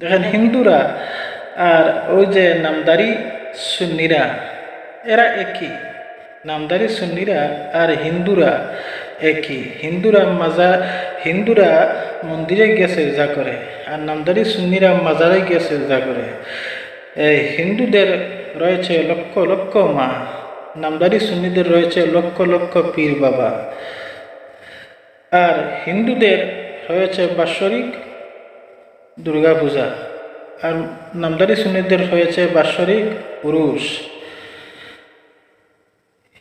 দেখেন হিন্দুরা আর ওই যে নামদারি সুন্নিরা, এরা একই। নামদারি সুন্নিরা আর হিন্দুরা একই। হিন্দুরা মাজা, হিন্দুরা মন্দিরে গিয়ে সেজা করে, আর নামদারি সুন্নিরা মাজারে গিয়ে সেজা করে। এই হিন্দুদের রয়েছে লক্ষ লক্ষ মা, নামদারি সুন্নিদের রয়েছে লক্ষ লক্ষ পীর বাবা। আর হিন্দুদের রয়েছে বাৎসরিক দুর্গা পূজা। আর নামদারি সুন্নিদের হয়েছে বাৎসরিক পুরুষ।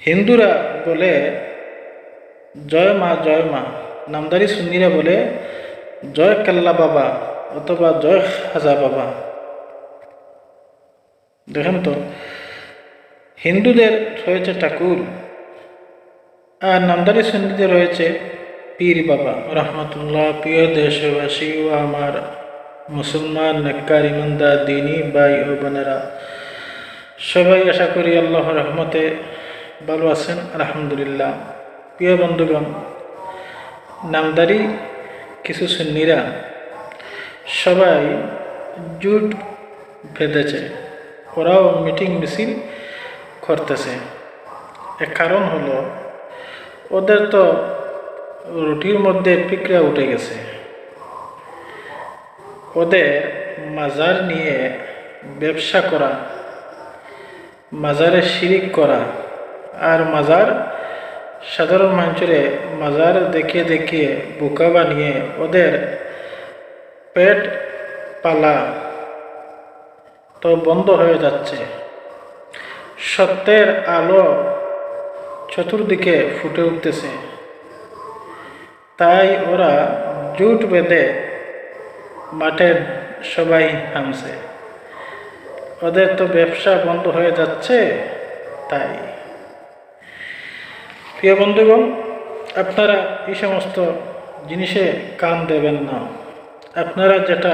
হিন্দুরা বলে, জয় মা জয় মা। নামদারি সুন্নিরা বলে, জয় কেল্লা বাবা অথবা জয় হাজা বাবা। দেখেন তো, হিন্দুদের রয়েছে ঠাকুর আর নামদারি সুন্নিদের রয়েছে পীর বাবা। রহমতুল্লাহ, প্রিয় দেশবাসী ও আমার মুসলমান, নেককার, ইমানদার, দিনী, ভাই ও বোনেরা, সবাই আশা করি আল্লাহ রহমতে ভালো আছেন, আলহামদুলিল্লাহ। প্রিয় বন্ধুগণ, নামদারি কিছু সুন্নিরা সবাই জুট বেঁধেছে। ওরাও মিটিং মিছিল করতেছে। এর কারণ হলো, ওদের তো রুটির মধ্যে পিঁকড়া উঠে গেছে। ওদের মাজার নিয়ে ব্যবসা করা, মাজারে শিরিক করা আর মাজার সাধারণ মানুষের মাজার দেখে দেখিয়ে বোকা বানিয়ে ওদের পেট পালা তো বন্ধ হয়ে যাচ্ছে। সত্যের আলো চতুর্দিকে ফুটে উঠতেছে। তাই ওরা জুট বেঁধে মাঠে সবাই নামছে ওদের তো ব্যবসা বন্ধ হয়ে যাচ্ছে, তাই। প্রিয় বন্ধুগণ, আপনারা এই সমস্ত জিনিসে কান দেবেন না। আপনারা যেটা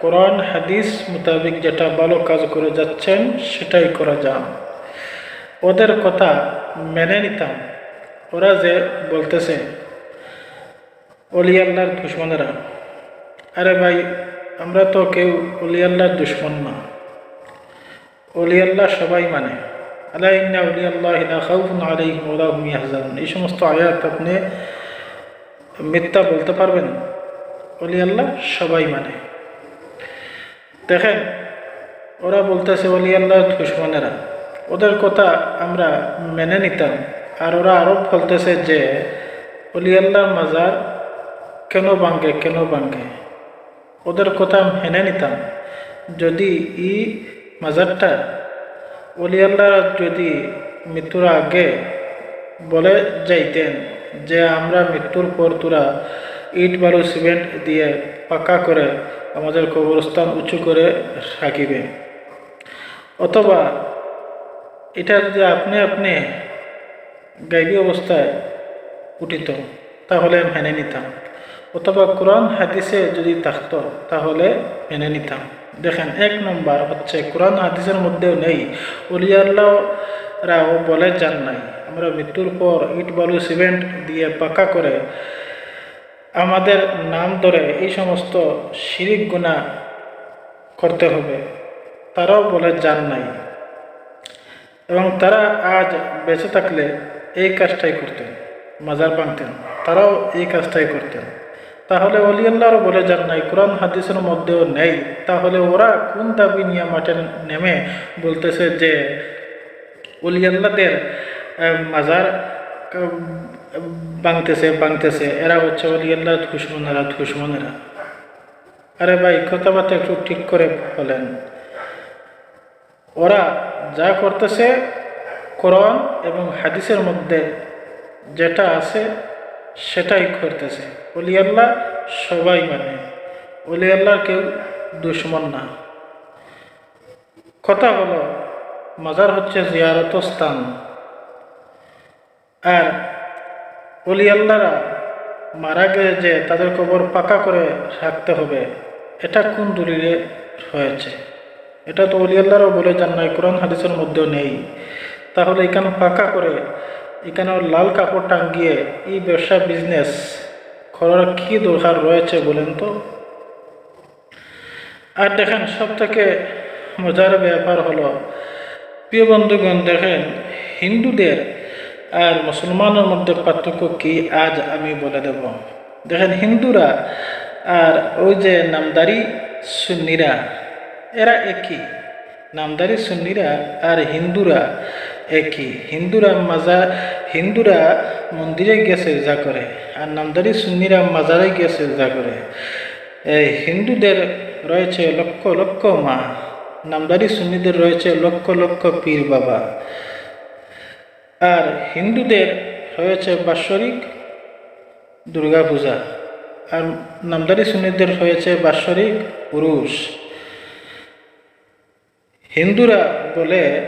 কোরআন, হাদিস মোতাবেক যেটা ভালো কাজ করে যাচ্ছেন, সেটাই করা যান। ওদের কথা মেনে নিতাম। ওরা যে বলতেছে, অলি আল্লাহর দুশ্মনেরা আরে ভাই, আমরা তো কেউ অলি আল্লাহর দুশ্মন না। অলি আল্লাহ সবাই মানে। অলি আল্লাহ এই সমস্ত আয়াত আপনি মিথ্যা বলতে পারবেন? অলি আল্লাহ সবাই মানে। দেখেন, ওরা বলতেছে অলি আল্লাহ দুশ্মনেরা। ওদের কথা আমরা মেনে নিতাম। আর ওরা আরও বলতেছে যে, অলি মাজার কেন ভাঙ্গে কেন ভাঙ্গে ওদের কথা হেনে নিতাম। যদি ই মাজারটা অলি আল্লাহ যদি মৃত্যুর আগে বলে যাইতেন যে আমরা মৃত্যুর পর তোরা ইট, বালু, সিমেন্ট দিয়ে পাকা করে আমাদের কবরস্থান উঁচু করে রাখিবে। অথবা এটা যদি আপনি আপনি গাইবী অবস্থায় উঠিত, তাহলে মেনে নিতাম। অথবা কোরআন হাদিসে যদি থাকত, তাহলে মেনে নিতাম। দেখেন, এক নম্বর হচ্ছে, কোরআন হাদিসের মধ্যেও নেই। অলিয়াল্লাহরাও বলে যান নাই। আমরা মৃত্যুর পর ইট, বালু, সিমেন্ট দিয়ে পাকা করে আমাদের নাম ধরে এই সমস্ত শিরিক গুণা করতে হবে। তারাও বলে যান নাই। এবং তারা আজ বেঁচে থাকলে এই কাজটাই করতেন, মাজার ভাঙতেন তারাও এই কাজটাই করতেন। তাহলে অলি আল্লাহরও বলে যান নাই, কোরআন হাদিসের মধ্যেও নেই। তাহলে ওরা কোন দাবি নিয়ে মাঠে নেমে বলতেছে যে অলি আল্লাহদের মাজার ভাঙতেছে ভাঙতেছে, এরা হচ্ছে অলি আল্লাহ দুশ্মনেরা দুশ্মনেরা। আরে ভাই, কথাবার্তা একটু ঠিক করে বলেন। ওরা যা করতেছে, কোরআন এবং হাদিসের মধ্যে যেটা আছে সেটাই করতেছে। অলি আল্লাহ সবাই মানে। অলি আল্লাহর কেউ দুশ্মন না। কথা হলো, মাজার হচ্ছে জিয়ারত স্থান আর অলি আল্লাহরা মারা গেলে যে তাদের কবর পাকা করে রাখতে হবে, এটা কোন দলিলে হয়েছে? এটা তো অলি আল্লাহরও বলে যান নাই, কোরআন হাদিসের মধ্যেও নেই। তাহলে এখানে পাকা করে এখানে লাল কাপড় টাঙ্গিয়ে এই ব্যবসা বিজনেস করার কী দরকার রয়েছে বলেন তো? আর দেখেন সব থেকে মজার ব্যাপার হলো, প্রিয় বন্ধুগণ, দেখেন, হিন্দুদের আর মুসলমানের মধ্যে পার্থক্য কি আজ আমি বলে দেব। দেখেন, হিন্দুরা আর ওই যে নামদারি সুন্নিরা, এরা একই। নামদারি সুন্নিরা আর হিন্দুরা একই। হিন্দুরা মাজা হিন্দুরা মন্দিরে গিয়ে সেজা করে। আর নামদারি সুন্নিরা মাজারে গিয়ে সেজা করে। এই হিন্দুদের রয়েছে লক্ষ লক্ষ মা। নামদারি সুন্নিদের রয়েছে লক্ষ লক্ষ পীর বাবা। আর হিন্দুদের রয়েছে বাৎসরিক দুর্গা পূজা আর নামদারি সুন্নিদের হয়েছে বাৎসরিক পুরুষ। হিন্দুরা বলে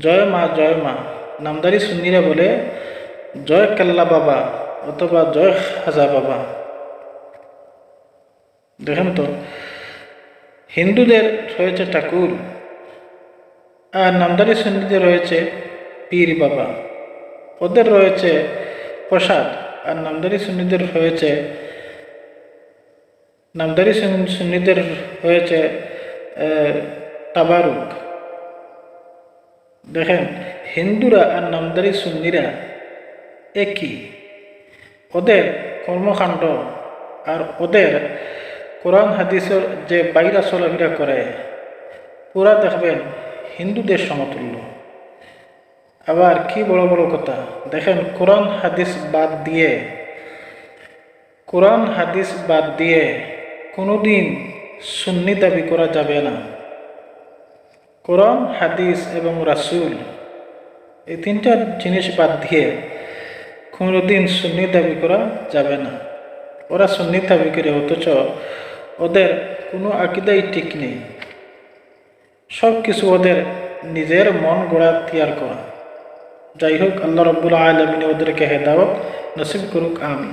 জয় মা জয় মা। নামদারি সুন্নিরা বলে, জয় কাল্লা বাবা অথবা জয় হাজা বাবা। দেখেন তো, হিন্দুদের রয়েছে ঠাকুর আর নামদারি সুন্নিদের রয়েছে পীর বাবা। ওদের রয়েছে প্রসাদ আর নামদারি সুন্নিদের রয়েছে, নামদারি সুন- সুন্নিদের হয়েছে তাবারুক। দেখেন, হিন্দুরা আর নামদারি সুন্নিরা একই। ওদের কর্মকাণ্ড আর ওদের কোরআন হাদিসের যে বাইরা চলাফেরা করে পুরা দেখবেন হিন্দুদের সমতুল্য। আবার কি বড় বড় কথা, দেখেন কোরআন হাদিস বাদ দিয়ে, কোরআন হাদিস বাদ দিয়ে কোনোদিন সুন্নি দাবি করা যাবে না। কোরআন, হাদিস এবং রাসূল এই তিনটা জিনিস বাদ দিয়ে কোনোদিন সুন্নি দাবি করা যাবে না। ওরা সুন্নি দাবি করে, অথচ ওদের কোনো আকিদাই ঠিক নেই। সব কিছু ওদের নিজের মন গড়া তৈয়ার করা। যাই হোক, আল্লাহ রব্বুল আলমিনে ওদেরকে হেদাওয়াত নসিব করুক আমি